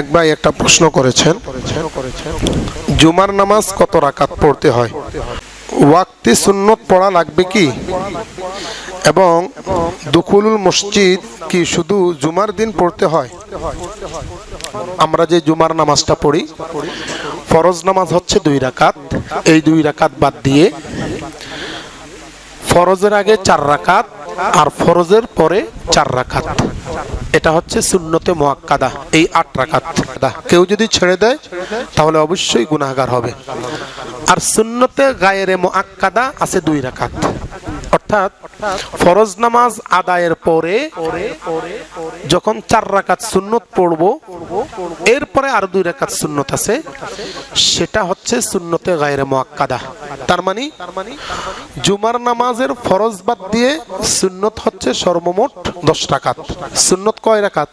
এক ভাই একটা প্রশ্ন করেছেন, জুমার নামাজ কত রাকাত পড়তে হয়? ওয়াক্তি সুন্নত পড়া লাগবে কি? এবং দুকুলুল মসজিদ কি শুধু জুমার দিন পড়তে হয়? আমরা যে জুমার নামাজটা পড়ি, ফরজ নামাজ হচ্ছে দুই রাকাত। এই দুই রাকাত বাদ দিয়ে ফরজের আগে চার রাকাত আর ফরজের পরে চার রাখাত এটা হচ্ছে সুন্নতে মোয়াক্কাদা, এই আট রাখাত কেউ যদি ছেড়ে দেয়, তাহলে অবশ্যই গুণাগার হবে। আর সুন্নতে গায়ের মোয়াক্কাদা আছে দুই রাকাত। অর্থাৎ ফরজ নামাজ আদায়ের পরে যখন চার রাকাত সুন্নত পড়ব, এরপরে আর দুই রাকাত সুন্নত আছে, সেটা হচ্ছে সুন্নতে গায়েরে মোয়াক্কাদা তার মানে জুমার নামাজের ফরজ বাদ দিয়ে সুন্নত হচ্ছে সর্বমোট দশ রাকাত। সুন্নত কয় রাকাত?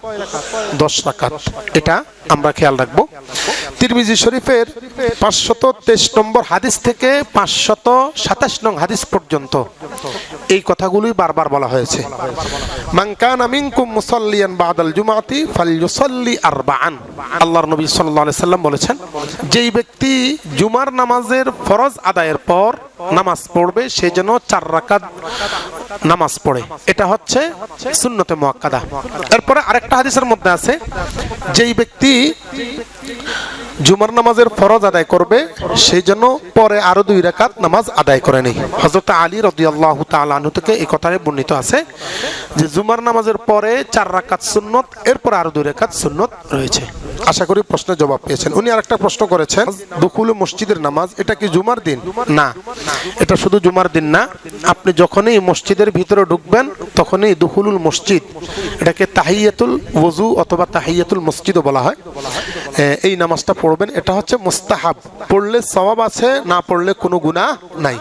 দশ রাকাত। এটা আমরা খেয়াল রাখব। তিরমিজি শরীফের পাঁচশত তেইশ নম্বর হাদিস থেকে পাঁচশত সাতাশ নং হাদিস পর্যন্ত এই কথাগুলোই বারবার বলা হয়েছে। মুসাল্লিয়ান আল্লাহর নবী সাল্লাম বলেছেন, যেই ব্যক্তি জুমার নামাজের ফরজ আদায়ের পর নামাজ পড়বে, সে যেন চার রাকাত নামাজ পড়ে। এটা হচ্ছে সুন্নতে মুআক্কাদা এরপরে আরেকটা হাদিসের মধ্যে আছে, যেই ব্যক্তি জুমার নামাজের ফরজ আদায় করবে সেই জন্য পরে আরও দুই রাকাত নামাজ আদায় করে নেই। হজরত আলী রদিয়াল্লাহু আনহু থেকে এই কথায় বর্ণিত আছে, যে জুমার নামাজের পরে চার রাকাত সুন্নত, এরপর আরও দুই রাকাত সুন্নত রয়েছে। আশা করি প্রশ্নের জবাব পেয়েছেন। উনি আরেকটা প্রশ্ন করেছেন দুকুল মসজিদের নামাজ, এটা কি জুমার দিন? না। এটা শুধু জুমার দিন না, আপনি যখনই মসজিদের ভিতরে ঢুকবেন, তখনই দুহুলুল মসজিদ, এটাকে তাহিয়াতুল ওজু অথবা তাহিয়াতুল মসজিদও বলা হয়। এই নামাজটা পড়বেন, এটা হচ্ছে মোস্তাহাব। পড়লে স্বভাব আছে, না পড়লে কোনো গুণা নাই।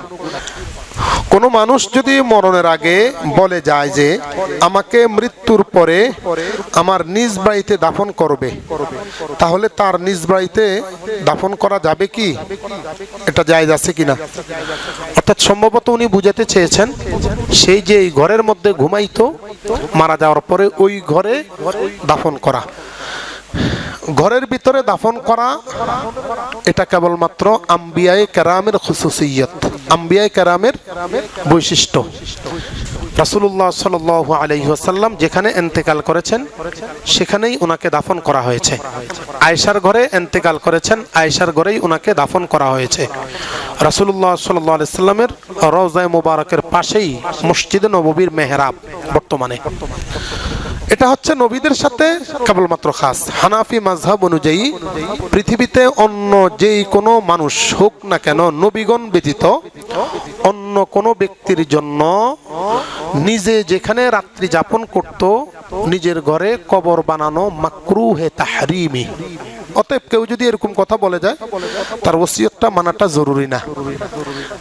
কোনো মানুষ যদি মরণের আগে বলে যায় যে, আমাকে মৃত্যুর পরে আমার নিজ বাড়িতে দাফন করবে, তাহলে তার নিজ বাড়িতে দাফন করা যাবে কি? এটা জায়েজ আছে কিনা অর্থাৎ সম্ভবত উনি বুঝাতে চেয়েছেন, সেই যে ঘরের মধ্যে ঘুমাইতো, মারা যাওয়ার পরে ওই ঘরে দাফন করা। ঘরের ভিতরে দাফন করা, এটা কেবলমাত্র আম্বিয়ায় কেরামের খুসুসিয়ত, আম্বিয়ায় কেরামের বৈশিষ্ট্য। রাসুল্লাহ সাল আলহিহাসাল্লাম যেখানে এন্তেকাল করেছেন, সেখানেই ওনাকে দাফন করা হয়েছে। আয়েশার ঘরে এন্তেকাল করেছেন, আয়েশার ঘরেই ওনাকে দাফন করা হয়েছে। রাসুল্লাহ সাল্লাহ আলাইসাল্লামের রওজায় মুবারকের পাশেই মসজিদে নববীর মেহরাব বর্তমানে। এটা হচ্ছে নবীদের সাথে কেবলমাত্র খাস। হানাফি মাঝহাব অনুযায়ী পৃথিবীতে অন্য যেই কোনো মানুষ হোক না কেন নবীগণ ব্যতীত অন্য কোনো ব্যক্তির জন্য নিজে যেখানে রাত্রি যাপন করত, নিজের ঘরে কবর বানানো মাকরু হে তাহরিমি। অতএব কেউ যদি এরকম কথা বলে যায়, তার ওসিয়তটা মানাটা জরুরি না।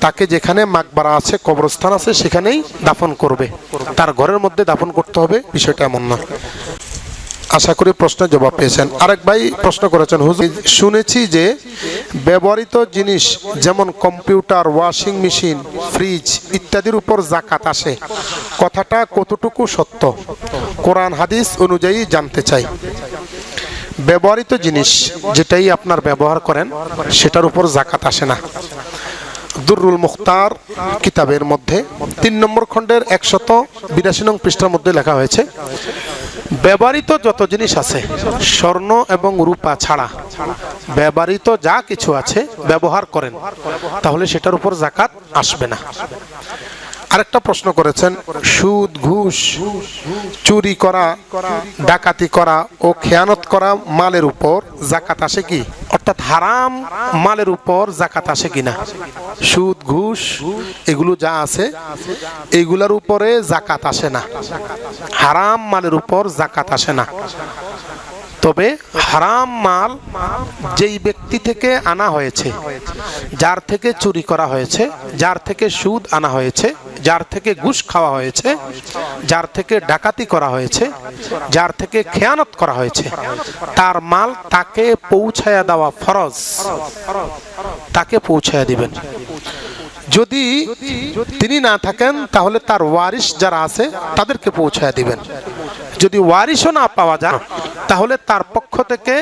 তাকে যেখানে মাকবারা আছে, কবরস্থান আছে, সেখানেই দাফন করবে। তার ঘরের মধ্যে দাফন করতে হবে, বিষয়টা এমন না। আশা করি প্রশ্নের জবাব পেয়েছেন। আরেক ভাই প্রশ্ন করেছেন, হুজুর, শুনেছি যে ব্যবহৃত জিনিস যেমন কম্পিউটার, ওয়াশিং মেশিন, ফ্রিজ ইত্যাদির উপর জাকাত আসে। কথাটা কতটুকু সত্য? কোরআন, হাদিস অনুযায়ী জানতে চাই। ব্যবহৃত জিনিস যেটাই আপনার ব্যবহার করেন, সেটার উপর জাকাত আসে না। দুরুল মুখতার কিতাবের মধ্যে তিন নম্বর খণ্ডের একশত বিরাশি নং পৃষ্ঠার মধ্যে লেখা হয়েছে, ব্যবহৃত যত জিনিস আছে, স্বর্ণ এবং রূপা ছাড়া, ব্যবহৃত যা কিছু আছে, ব্যবহার করেন, তাহলে সেটার উপর জাকাত আসবে না। আরেকটা প্রশ্ন করেছেন, সুদ, ঘুষ, চুরি করা, ডাকাতি করা ও খেয়ানত করা মালের উপর জাকাত আসে কি? অর্থাৎ হারাম মালের উপর জাকাত আসে কিনা? সুদ, ঘুষ, এগুলো যা আছে, এগুলার উপরে জাকাত আসে না। হারাম মালের উপর জাকাত আসে না। তবে হারাম মাল যেই ব্যক্তি থেকে আনা হয়েছে, যার থেকে চুরি করা হয়েছে, যার থেকে সুদ আনা হয়েছে, যার থেকে ঘুষ খাওয়া হয়েছে, যার থেকে ডাকাতি করা হয়েছে, যার থেকে খেয়ানত করা হয়েছে, তার মাল তাকে পৌঁছায়া দেওয়া ফরজ। তাকে পৌঁছায়া দিবেন। যদি তিনি না থাকেন, তাহলে তার ওয়ারিশ যারা আছে, তাদেরকে পৌঁছায় দিবেন। যদি ওয়ারিশও না পাওয়া যায় তাহলে তার পক্ষ থেকে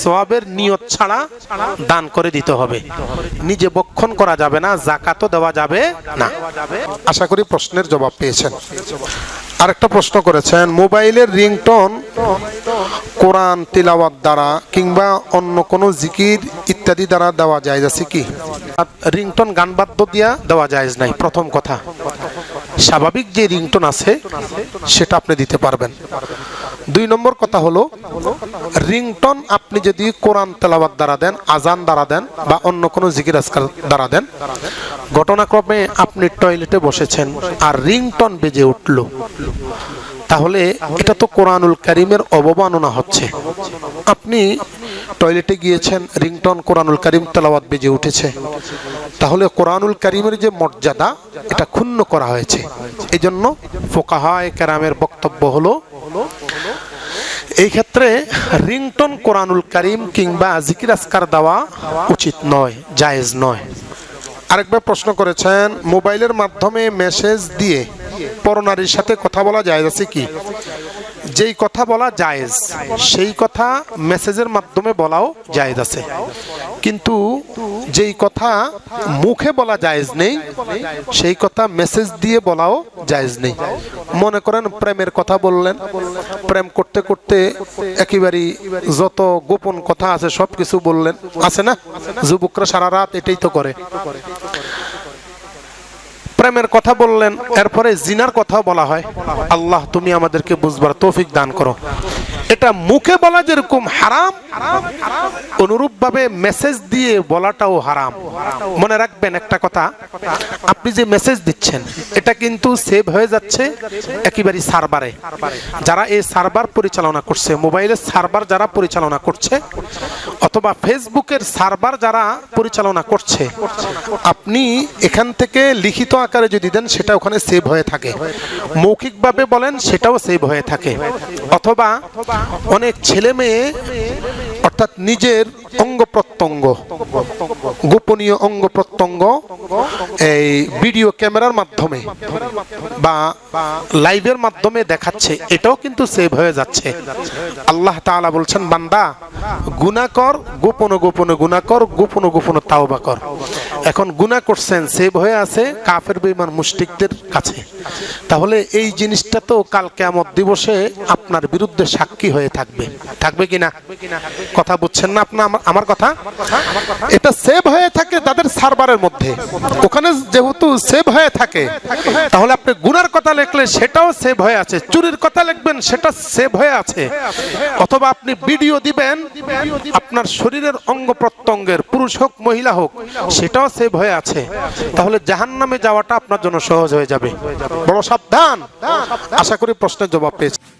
সোয়াবের নিয়ত ছাড়া দান করে দিতে হবে। নিজে বক্ষণ করা যাবে না জাকাতও দেওয়া যাবে না। আশা করি প্রশ্নের জবাব পেয়েছেন। আরেকটা প্রশ্ন করেছেন মোবাইলের রিংটোন কোরআন তিলাওয়াত দ্বারা কিংবা অন্য কোনো জিকির ইত্যাদি দ্বারা দেওয়া যায় আছে কি? রিংটোন গান বাদ্য দিয়া দেওয়া যায় নাই প্রথম কথা। স্বাভাবিক যে রিংটোন আছে, সেটা আপনি দিতে পারবেন। দুই নম্বর কথা হলো, রিংটন আপনি যদি কোরআন তেলাবাদ দ্বারা দেন আজান দ্বারা দেন, বা অন্য কোনো জিকির আজকাল দ্বারা দেন, ঘটনাক্রমে আপনি টয়লেটে বসেছেন আর রিংটন বেজে উঠল। তাহলে এটা তো কোরআনুল করিমের অবমাননা হচ্ছে। আপনি টয়লেটে গিয়েছেন, রিংটন কোরআনুল করিম তেলাওয়াত বেজে উঠেছে। তাহলে কোরআনুল করিমের যে মর্যাদা, এটা ক্ষুণ্ণ করা হয়েছে। এই জন্য ফোকাহায় কেরামের বক্তব্য হলো, এই ক্ষেত্রে রিংটন কোরআনুল করিম কিংবা জিকির আসকার দেওয়া উচিত নয়, জায়েজ নয়। আরেকবার প্রশ্ন করেছেন, মোবাইলের মাধ্যমে মেসেজ দিয়ে পরনারীর সাথে কথা বলা যায় আছে কি? যেই কথা বলা জায়েজ, সেই কথা মেসেজের মাধ্যমে বলাও জায়েজ আছে। কিন্তু যেই কথা মুখে বলা জায়েজ নেই, সেই কথা মেসেজ দিয়ে বলাও জায়েজ নেই। মনে করেন প্রেমের কথা বললেন, প্রেম করতে করতে একেবারেই যত গোপন কথা আছে সব কিছু বললেন। আছে না? যুবকরা সারা রাত এটাই তো করে। প্রেমের কথা বললেন, এরপরে জিনার কথাও বলা হয়। আল্লাহ, তুমি আমাদেরকে বুঝবার তৌফিক দান করো। এটা মুখে বলা যেরকম হারাম অনুরূপ ভাবে মেসেজ দিয়ে বলাটাও হারাম। মনে রাখবেন একটা কথা, আপনি যে মেসেজ দিচ্ছেন, এটা কিন্তু সেভ হয়ে যাচ্ছে একেবারে সার্ভারে। যারা এই সার্ভার পরিচালনা করছে, মোবাইলের সার্ভার যারা পরিচালনা করছে, অথবা ফেসবুকের সার্ভার যারা পরিচালনা করছে, আপনি এখান থেকে লিখিত আকারে যদি দেন, সেটা ওখানে সেভ হয়ে থাকে। মৌখিকভাবে বলেন, সেটাও সেভ হয়ে থাকে। অথবা অনেক ছেলে মেয়ে অর্থাৎ নিজের অঙ্গ প্রত্যঙ্গ। গোপনীয় অঙ্গ প্রত্যঙ্গ এই ভিডিও ক্যামেরার মাধ্যমে বা লাইভের মাধ্যমে দেখাচ্ছে। এটাও কিন্তু সেভ হয়ে যাচ্ছে। আল্লাহ তাআলা বলছেন, বান্দা, গুনাহ কর, গোপন গোপন গুনাহ কর, গোপন গোপন তাওবা কর। এখন গুনাহ করছেন সেভ হয়ে আছে কাফের বেঈমান মুশরিকদের কাছে। তাহলে এই জিনিসটা তো কাল কিয়ামত দিবসে আপনার বিরুদ্ধে সাক্ষী হয়ে থাকবে। থাকবে কিনা? কথা বুঝছেন না আপনার? আমার- কথা? এটা সেভ হয়ে থাকে তাদের সার্ভারের মধ্যে। ওখানে যেহেতু সেভ হয়ে থাকে তাহলে আপনি গুনার কথা লিখলে সেটাও সেভ হয়ে আছে। চুরির কথা লিখবেন সেটা সেভ হয়ে আছে। অথবা আপনি ভিডিও দিবেন আপনার শরীরের অঙ্গ প্রত্যঙ্গের পুরুষ হোক মহিলা হোক সেটাও সেভ হয়ে আছে। তাহলে জাহান্নামে যাওয়াটা আপনার জন্য সহজ হয়ে যাবে। বড় সাবধান। আশা করি প্রশ্নের জবাব পেয়েছি।